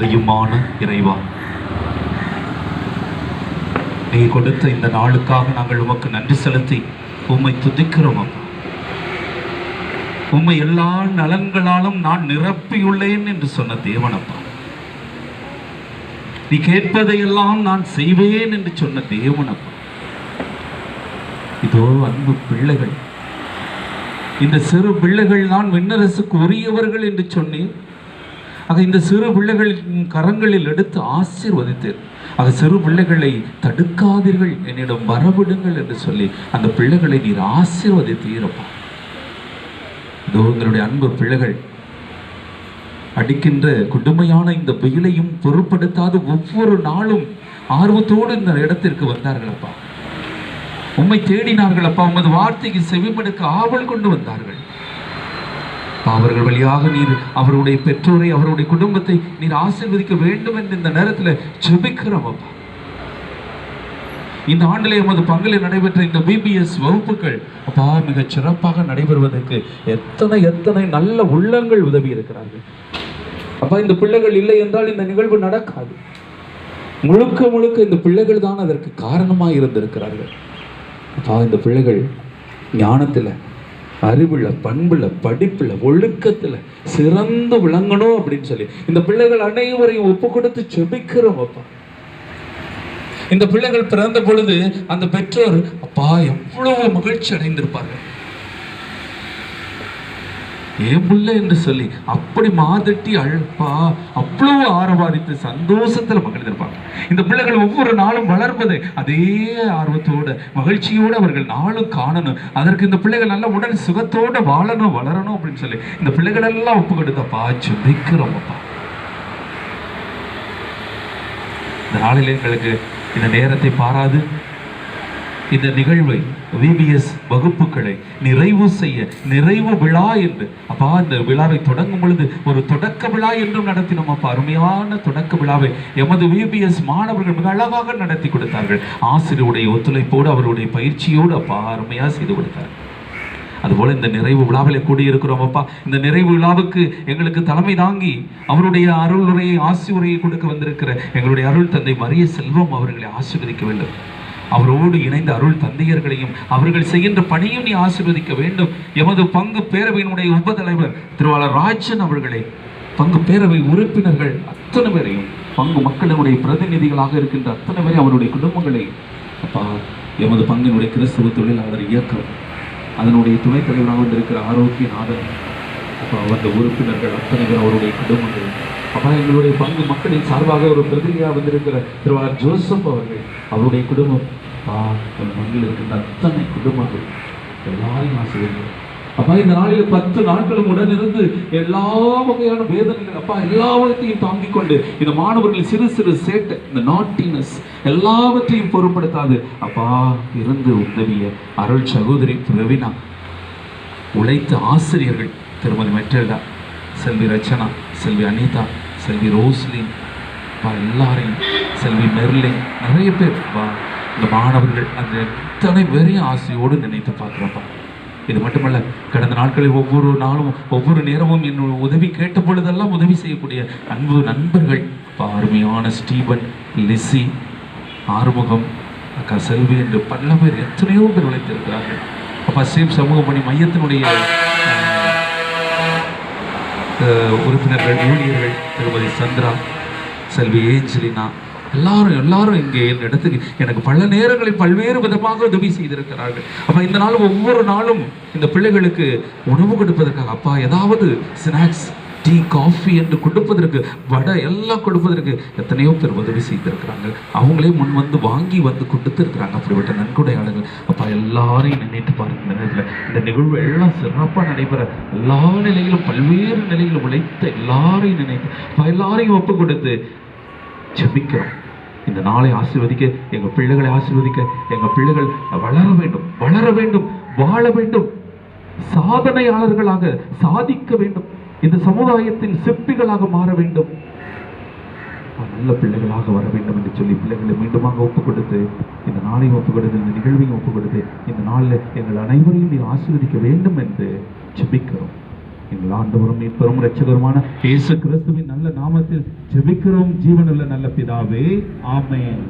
தெய்வமான இறைவா நீ கொடுத்த இந்த நாளுக்காக நாங்கள் உமக்கு நன்றி செலுத்தி உம்மை துதிக்கிறோம் அப்பா. உம்மை எல்லா நலன்களாலும் நான் நிரப்பியுள்ளேன் என்று சொன்ன தேவனப்பா நீ கேட்பதையெல்லாம் நான் செய்வேன் என்று சொன்ன தேவனப்பா இதோ அன்பு பிள்ளைகள் இந்த சிறு பிள்ளைகள் தான் விண்ணரசுக்கு உரியவர்கள் என்று சொன்னேன். ஆக இந்த சிறு பிள்ளைகளின் கரங்களில் எடுத்து ஆசீர்வதித்தேன் ஆக சிறு பிள்ளைகளை தடுக்காதீர்கள் என்னிடம் வரவிடுங்கள் என்று சொல்லி அந்த பிள்ளைகளை நீர் ஆசீர்வதித்தீரப்பா. இதோ உங்களுடைய அன்பு பிள்ளைகள் அடிக்கின்ற கொடுமையான இந்த வெயிலையும் பொருட்படுத்தாத ஒவ்வொரு நாளும் ஆர்வத்தோடு இந்த இடத்திற்கு வந்தார்களப்பா. உம்மை தேடினார்கள் அப்பா உமது வார்த்தைக்கு செவிமடுக்க ஆவல் கொண்டு வந்தார்கள். அவர்கள் வழியாக நீர் அவருடைய பெற்றோரை அவருடைய குடும்பத்தை நீர் ஆசீர்வதிக்க வேண்டும் என்று இந்த நேரத்தில் ஜெபிக்கிறோம் அப்பா. இந்த ஆண்டிலே எமது பங்கில் நடைபெற்ற இந்த பிபிஎஸ் வகுப்புகள் அப்பா மிக சிறப்பாக நடைபெறுவதற்கு எத்தனை எத்தனை நல்ல உள்ளங்கள் உதவி இருக்கிறார்கள். அப்பா இந்த பிள்ளைகள் இல்லை என்றால் இந்த நிகழ்வு நடக்காது. முழுக்க முழுக்க இந்த பிள்ளைகள் தான் அதற்கு காரணமாக இருந்திருக்கிறார்கள். அப்பா இந்த பிள்ளைகள் ஞானத்தில் அறிவுல பண்புல படிப்புல ஒழுக்கத்துல சிறந்து விளங்கணும் அப்படின்னு சொல்லி. இந்த பிள்ளைகள் அனைவரையும் ஒப்பு கொடுத்து செபிக்கிறோம் அப்பா. இந்த பிள்ளைகள் பிறந்த பொழுது அந்த பெற்றோர் அப்பா எவ்வளவு மகிழ்ச்சி அடைந்திருப்பார்கள். ஏன் புள்ள? என்று சொல்லி அப்படி மாதட்டி அழுப்பா அவ்வளவு ஆரவாரித்து சந்தோஷத்தில் மகிழ்ந்திருப்பாங்க இந்த பிள்ளைகள் ஒவ்வொரு நாளும் வளர்ப்பது அதே ஆர்வத்தோட மகிழ்ச்சியோடு அவர்கள் நாளும் காணணும். அதற்கு இந்த பிள்ளைகள் நல்லா உடல் சுகத்தோடு வாழணும் வளரணும் அப்படின்னு சொல்லி இந்த பிள்ளைகள் எல்லாம் ஒப்பு கொடுத்தப்பா சுபிக்கிறோம்ப்பா இந்த நாளில் எங்களுக்கு இந்த நேரத்தை பாராது. இந்த நிகழ்வை விபிஎஸ் வகுப்புகளை நிறைவு செய்ய நிறைவு விழா என்று. அப்பா இந்த விழாவை தொடங்கும் பொழுது ஒரு தொடக்க விழா என்றும் நடத்தினோம். அப்பா அருமையான தொடக்க விழாவை எமது விபிஎஸ் மாணவர்கள் மிக அழகாக நடத்தி கொடுத்தார்கள். ஆசிரியருடைய ஒத்துழைப்போடு அவருடைய பயிற்சியோடு அப்பா அருமையாக செய்து கொடுத்தார்கள் அதுபோல இந்த நிறைவு விழாவில் கூடியிருக்கிறோம் அப்பா. இந்த நிறைவு விழாவுக்கு எங்களுக்கு தலைமை தாங்கி அவருடைய அருள் உரையை ஆசி உரையை கொடுக்க வந்திருக்கிற எங்களுடைய அருள் தந்தை மரிய செல்வம் அவர்களை ஆசீர்வதிக்க வேண்டும். அவரோடு இணைந்த அருள் தந்தையர்களையும் அவர்கள் செய்கின்ற பணியும் நீ ஆசிர்வதிக்க வேண்டும். எமது பங்கு பேரவையினுடைய உபதலைவர் திருவாளர் ராஜன் அவர்களை பங்கு பேரவை உறுப்பினர்கள் அத்தனை பேரையும் பங்கு மக்களினுடைய பிரதிநிதிகளாக இருக்கின்ற அத்தனை பேரையும் அவருடைய குடும்பங்களை அப்பா எமது பங்கினுடைய கிறிஸ்துவ தொழிலாளர் இயக்கம் அதனுடைய துணைத் தலைவராக வந்திருக்கிற ஆரோக்கிய நாதன் அந்த உறுப்பினர்கள் அத்தனை பேர் அவருடைய குடும்பங்கள் அப்பா எங்களுடைய பங்கு மக்களின் சார்பாக ஒரு பிரதிநிதியாக வந்திருக்கிற திருவாளர் ஜோசப் அவர்கள் அவருடைய குடும்பம் ஆ அந்த பங்கில் இருக்கின்ற அத்தனை குடும்பங்கள் எல்லாரையும் ஆசிரியர்கள். அப்பா இந்த நாளில் பத்து நாட்களும் உடனிருந்து எல்லா வகையான வேதனைகள் அப்பா எல்லாவற்றையும் தாங்கிக் கொண்டு இந்த மாணவர்கள் சிறு சிறு சேட்டை இந்த நாட்டினஸ் எல்லாவற்றையும் பொருட்படுத்தாது. அப்பா இருந்து உதவிய அருள் சகோதரி பிரவீனா உழைத்த ஆசிரியர்கள் திருமதி மெட்டல்டா செல்வி ரச்சனா செல்வி அனிதா செல்வி ரோஸ்லின் பா எல்லாரையும் செல்வி மெர்லின் நிறைய பேர் பா இந்த மாணவர்கள் அந்த எத்தனை பேரையும் ஆசையோடு நினைத்து பார்க்குறப்பா. இது மட்டுமல்ல கடந்த நாட்களில் ஒவ்வொரு நாளும் ஒவ்வொரு நேரமும் என்னோட உதவி கேட்ட பொழுதெல்லாம் உதவி செய்யக்கூடிய அன்பு நண்பர்கள் இப்போ அருமையான ஸ்டீபன் லிசி ஆறுமுகம் அக்கா செல்வி என்று பல பேர் எத்தனையோ பேர் உழைத்திருக்கிறார்கள். அப்பா ஸ்ரீம் சமூக பணி மையத்தினுடைய உறுப்பினர்கள் ஊழியர்கள் திருமதி சந்திரா செல்வி ஏஞ்சலினா எல்லாரும் எல்லாரும் இங்கே என் இடத்துக்கு எனக்கு பல நேரங்களில் பல்வேறு விதமாக உதவி செய்திருக்கிறார்கள். அப்ப இந்த நாள் ஒவ்வொரு நாளும் இந்த பிள்ளைகளுக்கு உணவு கொடுப்பதற்காக அப்பா ஏதாவது ஸ்நாக்ஸ் டீ காஃபி என்று கொடுப்பதற்கு வடை எல்லாம் கொடுப்பதற்கு எத்தனையோ பேர் உதவி செய்திருக்கிறாங்க. அவங்களே முன் வந்து வாங்கி வந்து கொடுத்துருக்குறாங்க. அப்படிப்பட்ட நன்கொடையாளர்கள். அப்பா எல்லாரையும் நினைத்து பாருங்க இந்த நேரத்தில் இந்த நிகழ்வு எல்லாம் சிறப்பாக நடைபெற எல்லா நிலையிலும் பல்வேறு நிலையில் உழைத்த எல்லாரையும் நினைத்து அப்பா எல்லாரையும் ஒப்பு கொடுத்து ஜெபிக்கிறோம். இந்த நாளை ஆசீர்வதிக்க எங்கள் பிள்ளைகளை ஆசிர்வதிக்க எங்கள் பிள்ளைகள் வளர வேண்டும் வளர வேண்டும் வாழ வேண்டும். சாதனையாளர்களாக சாதிக்க வேண்டும். இந்த சமுதாயத்தின் சிற்பிகளாக மாற வேண்டும். நல்ல பிள்ளைகளாக வர வேண்டும் என்று சொல்லி பிள்ளைகளை மீண்டுமாக ஒப்புக் கொடுத்து இந்த நாளையும் ஒப்புக் கொடுத்து இந்த நிகழ்வையும் ஒப்புக் கொடுத்து இந்த நாளில் எங்கள் அனைவரையும் நீ ஆசீர்வதிக்க வேண்டும் என்று ஜெபிக்கிறோம். எங்கள் ஆண்டவரும் மீட்பரும் ரட்சகருமான இயேசு கிறிஸ்துவின் நல்ல நாமத்தில் ஜெபிக்கிறோம். ஜீவனுள்ள நல்ல பிதாவே ஆமேன்.